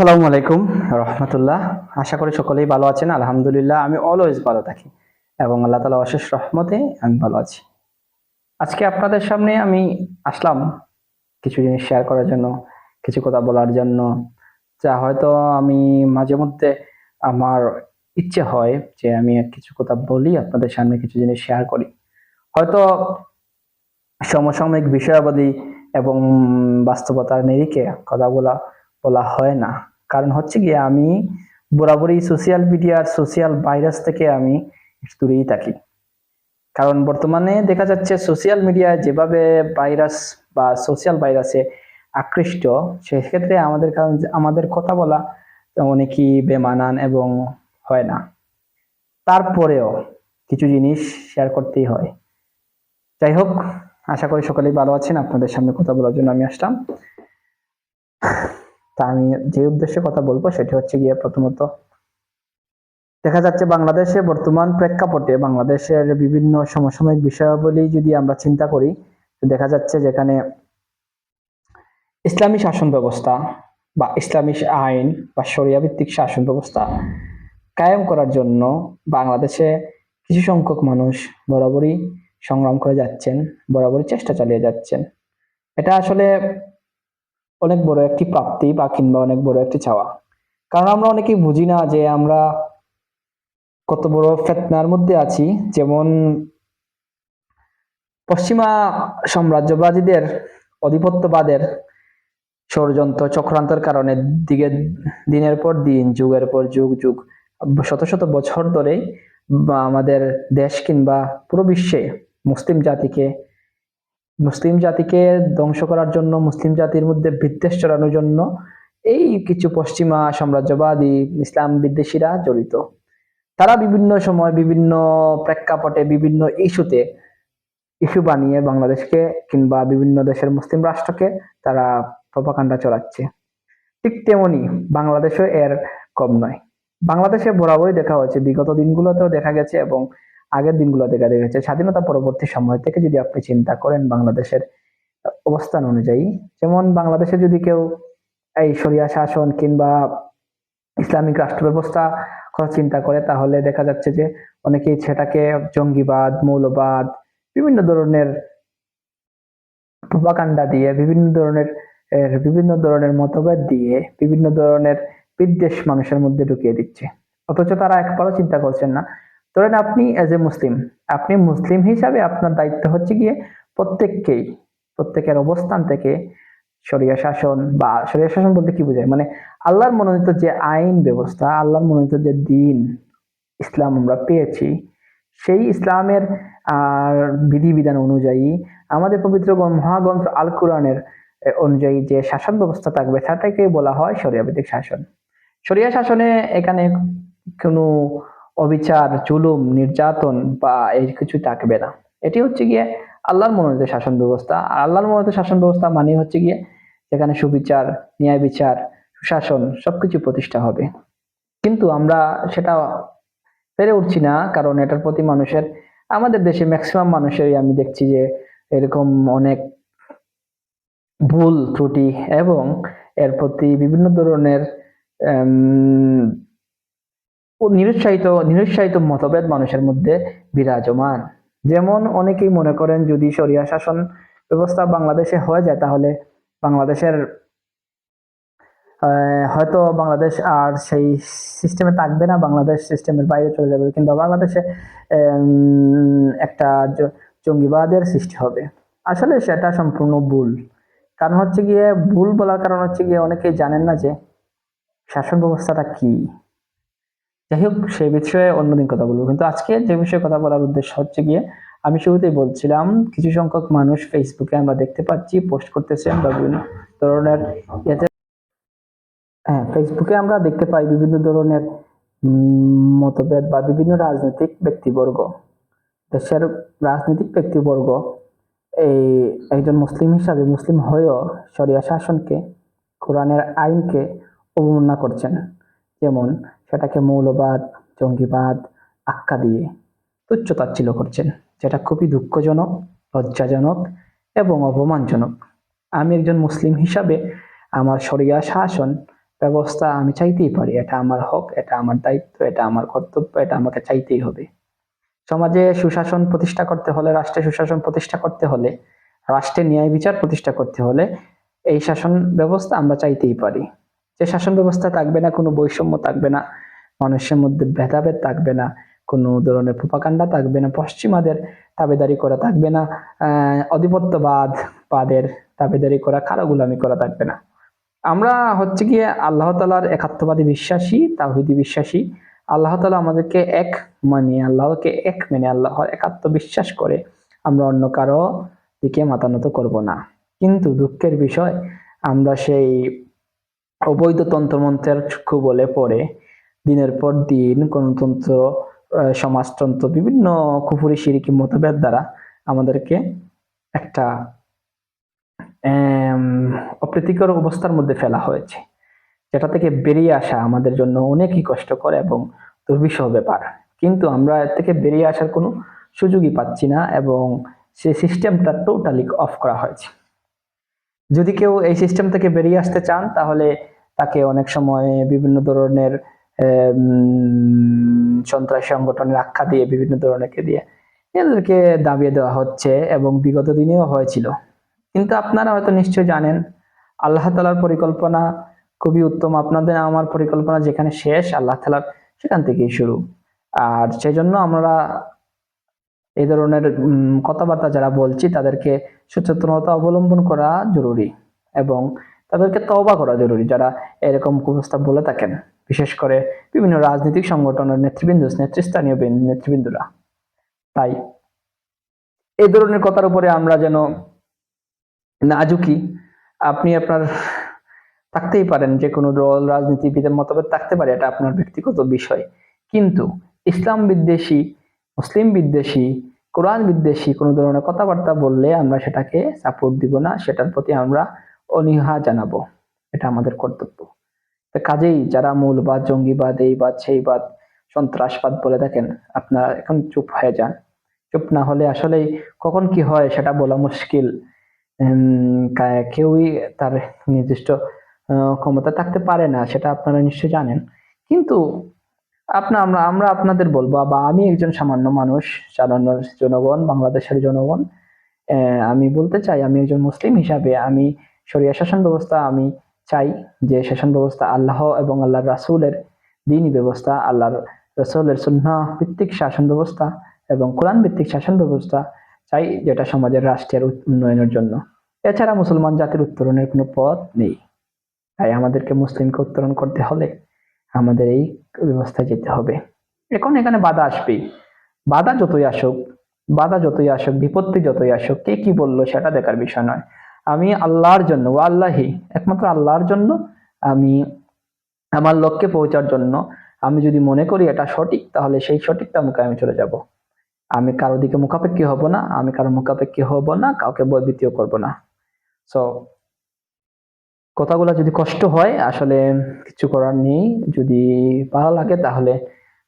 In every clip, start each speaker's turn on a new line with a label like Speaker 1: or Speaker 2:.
Speaker 1: আসসালামু আলাইকুম, রহমতুল্লাহ। আশা করি সকলেই ভালো আছেন, আলহামদুলিল্লাহ। আমি অলওয়েজ ভালো থাকি এবং আল্লাহ তালা অশেষ রহমতে আমি ভালো আছি। আজকে আপনাদের সামনে আমি আসলাম কিছু জিনিস শেয়ার করার জন্য, কিছু কথা বলার জন্য, যা হয়তো আমি মাঝে মধ্যে আমার ইচ্ছে হয় যে আমি কিছু কথা বলি, আপনাদের সামনে কিছু জিনিস শেয়ার করি। হয়তো সমসাময়িক বিষয়াবলী এবং বাস্তবতার নিরিখে কথাগুলা বলা হয় না। কারণ হচ্ছে গিয়ে আমি বরাবরই সোশ্যাল মিডিয়ার সোশ্যাল ভাইরাস থেকে আমি দূরেই থাকি। কারণ বর্তমানে দেখা যাচ্ছে সোশ্যাল মিডিয়ায় যেভাবে ভাইরাস বা সোশ্যাল ভাইরাসে আকৃষ্ট, সেক্ষেত্রে আমাদের কারণ আমাদের কথা বলা অনেকই বেমানান এবং হয় না। তারপরেও কিছু জিনিস শেয়ার করতেই হয়। যাই হোক, আশা করি সকলেই ভালো আছেন। আপনাদের সামনে কথা বলার জন্য আমি আসলাম। তা আমি যে উদ্দেশ্যে কথা বলব সেটি হচ্ছে গিয়ে প্রথমত দেখা যাচ্ছে বাংলাদেশে বর্তমান প্রেক্ষাপটে বাংলাদেশের বিভিন্ন সমসাময়িক বিষয়াবলী যদি আমরা চিন্তা করি দেখা যাচ্ছে যেখানে ইসলামী শাসন ব্যবস্থা বা ইসলামী আইন বা শরিয়া ভিত্তিক শাসন ব্যবস্থা কায়েম করার জন্য বাংলাদেশে কিছু সংখ্যক মানুষ বরাবরই সংগ্রাম করে যাচ্ছেন, বরাবরই চেষ্টা চালিয়ে যাচ্ছেন। এটা আসলে অনেক বড় একটি প্রাপ্তি বা কিংবা অনেক বড় একটি চাওয়া। কারণ আমরা অনেকেই বুঝি না যে আমরা কত বড় ফেতনার মধ্যে আছি। যেমন পশ্চিমা সাম্রাজ্যবাদীদের অধিপত্যবাদের ষড়যন্ত্র, চক্রান্তের কারণে দিকে দিনের পর দিন, যুগের পর যুগ যুগ, শত শত বছর ধরেই বা আমাদের দেশ কিংবা পুরো বিশ্বে মুসলিম জাতিকে মুসলিম জাতিকে ধ্বংস করার জন্য, মুসলিম জাতির মধ্যে বিদ্বেষ চড়ানোর জন্য এই কিছু পশ্চিমা সাম্রাজ্যবাদী ইসলাম বিদ্বেষীরা জড়িত। তারা বিভিন্ন সময় বিভিন্ন প্রেক্ষাপটে বিভিন্ন ইস্যুতে ইস্যু বানিয়ে বাংলাদেশকে কিংবা বিভিন্ন দেশের মুসলিম রাষ্ট্রকে তারা প্রপাকাণ্ডা চড়াচ্ছে ঠিক তেমনি বাংলাদেশও এর কম নয়। বাংলাদেশে বরাবরই দেখা হয়েছে। বিগত দিনগুলোতেও দেখা গেছে এবং আগের দিনগুলো দেখা গেছে। স্বাধীনতা পরবর্তী সময় থেকে যদি আপনি চিন্তা করেন বাংলাদেশের অবস্থান অনুযায়ী, যেমন বাংলাদেশে যদি কেউ এই সরিয়া শাসন কিংবা ইসলামিক রাষ্ট্র ব্যবস্থা কথা চিন্তা করে, তাহলে দেখা যাচ্ছে যে অনেকেই সেটাকে জঙ্গিবাদ, মৌলবাদ, বিভিন্ন ধরনের প্রপাকাণ্ডা দিয়ে, বিভিন্ন ধরনের বিভিন্ন ধরনের মতভেদ দিয়ে, বিভিন্ন ধরনের বিদ্বেষ মানুষের মধ্যে ঢুকিয়ে দিচ্ছে। অথচ তারা একবারও চিন্তা করছেন না ধরেন আপনি এজ এ মুসলিম আপনি মুসলিম হিসাবে আপনার দায়িত্ব হচ্ছে গিয়ে প্রত্যেককেই, প্রত্যেকের অবস্থান থেকে শরিয়া শাসন বা শরিয়া শাসন বলতে কি বোঝায়? মানে আল্লাহর মনোনীত যে আইন ব্যবস্থা, আল্লাহর মনোনীত যে দিন ইসলাম আমরা পেয়েছি, সেই ইসলামের আর বিধিবিধান অনুযায়ী আমাদের পবিত্র মহাগ্রন্থ আল কোরআনের অনুযায়ী যে শাসন ব্যবস্থা থাকবে সেটাকে বলা হয় শরিয়া ভিত্তিক শাসন। শরিয়া শাসনে এখানে কোনো অবিচার, জুলুম, নির্যাতন বা এই কিছু থাকবে না। এটি হচ্ছে গিয়ে আল্লাহর মনোনীত শাসন ব্যবস্থা। আর আল্লাহর মনোনীত শাসন ব্যবস্থা মানে হচ্ছে গিয়ে যেখানে সুবিচার, ন্যায় বিচার, সুশাসন সবকিছু প্রতিষ্ঠা হবে। কিন্তু আমরা সেটা পেরে উঠছি না, কারণ এটার প্রতি মানুষের, আমাদের দেশে ম্যাক্সিমাম মানুষেরই আমি দেখছি যে এরকম অনেক ভুল ত্রুটি এবং এর প্রতি বিভিন্ন ধরনের নিরুৎসাহিত নিরুৎসাহিত মতভেদ মানুষের মধ্যে বিরাজমান। যেমন অনেকেই মনে করেন, যদি শরিয়া শাসন ব্যবস্থা বাংলাদেশে হয়ে যায়, তাহলে বাংলাদেশের হয়তো বাংলাদেশ আর সেই সিস্টেমে থাকবে না, বাংলাদেশ সিস্টেমের বাইরে চলে যাবে কিন্তু বাংলাদেশে একটা জঙ্গিবাদের সৃষ্টি হবে। আসলে সেটা সম্পূর্ণ ভুল। কারণ হচ্ছে গিয়ে, ভুল বলার কারণ হচ্ছে গিয়ে অনেকেই জানেন না যে শাসন ব্যবস্থাটা কি। যাই হোক সেই বিষয়ে অন্যদিন কথা বলব। কিন্তু আজকে যে বিষয়ে কথা বলার উদ্দেশ্য হচ্ছে গিয়ে, আমি শুরুতেই বলছিলাম, কিছু সংখ্যক মানুষ ফেসবুকে আমরা দেখতে পাচ্ছি, পোস্ট করতেছেন বা বিভিন্ন ধরনের হ্যাঁ ফেসবুকে আমরা দেখতে পাই বিভিন্ন ধরনের মতভেদ বা বিভিন্ন রাজনৈতিক ব্যক্তিবর্গ। দেশের রাজনৈতিক ব্যক্তিবর্গ, এই একজন মুসলিম হিসাবে, মুসলিম হয়েও শরিয়া শাসনকে, কোরআনের আইনকে অবমাননা করছেন। যেমন সেটাকে মৌলবাদ, জঙ্গিবাদ আখ্যা দিয়ে তুচ্ছতাচ্ছিল্য করছেন। যেটা খুবই দুঃখজনক, লজ্জাজনক এবং অপমানজনক। আমি একজন মুসলিম হিসাবে আমার শরিয়া শাসন ব্যবস্থা আমি চাইতেই পারি। এটা আমার হক, এটা আমার দায়িত্ব, এটা আমার কর্তব্য, এটা আমাকে চাইতেই হবে। সমাজে সুশাসন প্রতিষ্ঠা করতে হলে, রাষ্ট্রে সুশাসন প্রতিষ্ঠা করতে হলে, রাষ্ট্রে ন্যায় বিচার প্রতিষ্ঠা করতে হলে এই শাসন ব্যবস্থা আমরা চাইতেই পারি। যে শাসন ব্যবস্থা থাকবে না, কোনো বৈষম্য থাকবে না, মানুষের মধ্যে ভেদাভেদ থাকবে না, কোনো ধরনের প্রপাকাণ্ডা থাকবে না, পশ্চিমাদের তাবেদারি করা থাকবে না আধিপত্যবাদ বাদের তাবেদারি করা, কারও গুলামি করা থাকবে না। আমরা হচ্ছে গিয়ে আল্লাহ তালার একাত্মবাদী বিশ্বাসী তাহিদি বিশ্বাসী। আল্লাহ তালা আমাদেরকে এক মানে আল্লাহকে এক মেনে আল্লাহর একাত্ম বিশ্বাস করে, আমরা অন্য কারও দিকে মাতানত করব না। কিন্তু দুঃখের বিষয়, আমরা সেই অবৈধ তন্ত্রমন্ত্রের চক্ষু বলে পড়ে। দিনের পর দিন গণতন্ত্র সমাজতন্ত্র, বিভিন্ন কুফুরি, সিরিকি, মতভেদ দ্বারা আমাদেরকে একটা অপ্রীতিকর অবস্থার মধ্যে ফেলা হয়েছে, যেটা থেকে বেরিয়ে আসা আমাদের জন্য অনেকই কষ্টকর এবং দুর্বিষহ ব্যাপার। কিন্তু আমরা এর থেকে বেরিয়ে আসার কোনো সুযোগই পাচ্ছি না এবং সেই সিস্টেমটা টোটালি অফ করা হয়েছে। যদি কেউ এই সিস্টেম থেকে বেরিয়ে আসতে চান, তাহলে তাকে অনেক সময় বিভিন্ন ধরনের সন্ত্রাসী সংগঠনের আখ্যা দিয়ে, বিভিন্ন ধরনেরকে দিয়ে এদেরকে দাবিয়ে দেওয়া হচ্ছে এবং বিগত দিনেও হয়েছিল। কিন্তু আপনারা হয়তো নিশ্চয় জানেন, আল্লাহ তালার পরিকল্পনা খুবই উত্তম। আপনাদের আমার পরিকল্পনা যেখানে শেষ, আল্লাহ তালার সেখান থেকেই শুরু। আর সেই জন্য আমরা এই ধরনের কথাবার্তা যারা বলছি তাদেরকে সচেতনতা অবলম্বন করা জরুরি এবং তাদেরকে তওবা করা জরুরি যারা এরকম কুপ্রস্তাব বলে থাকেন। বিশেষ করে বিভিন্ন রাজনৈতিক সংগঠনের নেতৃবৃন্দ, নেতৃস্থানীয় নেতৃবৃন্দরা। তাই এই ধরনের কথার উপরে আমরা যেন না ঝুঁকি আপনি আপনার থাকতেই পারেন, যে কোনো দল, রাজনীতিবিদের মতভেদ থাকতে পারে, এটা আপনার ব্যক্তিগত বিষয়। কিন্তু ইসলাম বিদ্বেষী, মুসলিম বিদ্বেষী, কোরআন বিদ্বেষী কোনো ধরনের কথাবার্তা বললে আমরা সেটাকে সাপোর্ট দিব না, সেটার প্রতি আমরা অনীহা জানাব। এটা আমাদের কর্তব্য। কাজেই যারা মূলবাদ জঙ্গিবাদ, এই বাদ, সেই বাদ, সন্ত্রাসবাদ বলে দেখেন, আপনারা এখন চুপ হয়ে যান। চুপ না হলে আসলে কখন কি হয় সেটা বলা মুশকিল। কেউই তার নির্দিষ্ট ক্ষমতা থাকতে পারে না, সেটা আপনারা নিশ্চয়ই জানেন। কিন্তু আপনার আমরা আমরা আপনাদের বলব, বা আমি একজন সামান্য মানুষ সাধারণ জনগণ, বাংলাদেশের জনগণ আমি বলতে চাই, আমি একজন মুসলিম হিসাবে, আমি শরিয়া শাসন ব্যবস্থা আমি চাই যে শাসন ব্যবস্থা আল্লাহ এবং আল্লাহর রাসূলের দিনী ব্যবস্থা, আল্লাহর রসুলের সুন্নাহ ভিত্তিক শাসন ব্যবস্থা এবং কোরআন ভিত্তিক শাসন ব্যবস্থা চাই যেটা সমাজের রাষ্ট্রের উন্নয়নের জন্য। এছাড়া মুসলমান জাতির উত্তরণের কোনো পথ নেই। তাই আমাদেরকে মুসলিমকে উত্তরণ করতে হলে আমাদের এই ব্যবস্থায় যেতে হবে। এখন এখানে বাধা আসবেই। বাধা যতই আসুক, বাধা যতই আসুক, বিপত্তি যতই আসুক, কে কি বলল সেটা দেখার বিষয় নয়। আমি আল্লাহর জন্য, ও আল্লাহি, একমাত্র আল্লাহর জন্য আমি আমার লক্ষ্যে পৌঁছার জন্য আমি যদি মনে করি এটা সঠিক, তাহলে সেই সঠিকটা মুখে আমি চলে যাব। আমি কারও দিকে মুখাপেক্ষী হব না, আমি কারও মুখাপেক্ষী হব না, কাউকে বৈবিতীয় করব না। সো কথাগুলো যদি কষ্ট হয়, আসলে কিছু করার নেই। যদি ভালো লাগে, তাহলে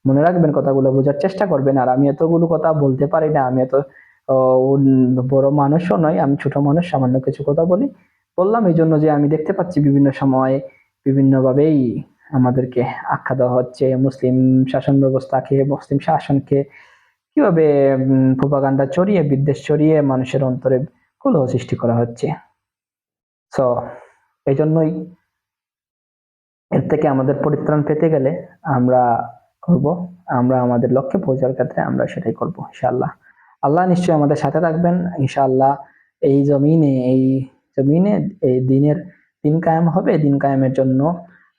Speaker 1: মনে রাখবেন, কথাগুলো বোঝার চেষ্টা করবেন। আর আমি এতগুলো কথা বলতে পারি না, আমি এত বড় মানুষও নয়, আমি ছোট মানুষ, সামান্য কিছু কথা বলি। বললাম এই জন্য যে আমি দেখতে পাচ্ছি বিভিন্ন সময় বিভিন্নভাবেই আমাদেরকে আখ্যা দেওয়া হচ্ছে, মুসলিম শাসন ব্যবস্থাকে মুসলিম শাসনকে কীভাবে প্রোপাগান্ডা ছড়িয়ে, বিদ্বেষ ছড়িয়ে মানুষের অন্তরে কলহ সৃষ্টি করা হচ্ছে? সো এই জন্যই এর থেকে আমাদের পরিত্রাণ পেতে গেলে আমরা করব, আমরা আমাদের লক্ষ্যে পৌঁছার ক্ষেত্রে আমরা সেটাই করব, ইনশাআল্লাহ। আল্লাহ নিশ্চয়ই আমাদের সাথে থাকবেন, ইনশাআল্লাহ এই জমিনে এই জমিনে, এই দিনের দিন কায়েম হবে, দিন কায়েমের জন্য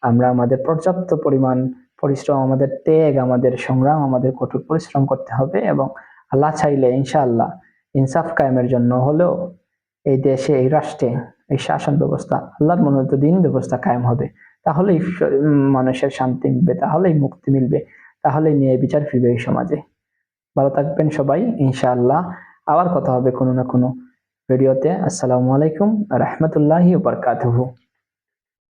Speaker 1: আমরা আমাদের পর্যাপ্ত পরিমাণ পরিশ্রম, আমাদের ত্যাগ, আমাদের সংগ্রাম, আমাদের কঠোর পরিশ্রম করতে হবে এবং আল্লাহ চাইলে ইনশাআল্লাহ ইনসাফ কায়েমের জন্য হলেও এই দেশে, এই রাষ্ট্রে, এই শাসন ব্যবস্থা, আল্লাহর মনোনীত দিন ব্যবস্থা কায়েম হবে। তাহলেই মানুষের শান্তি মিলবে, তাহলেই মুক্তি মিলবে, তাহলেই নিয়ে বিচার ফিরবে এই সমাজে। ভালো থাকবেন সবাই, ইনশাআল্লাহ। আবার কথা হবে কোনো না কোনো ভিডিওতে। আসসালামু আলাইকুম, রহমতুল্লাহি বারকাতুহু।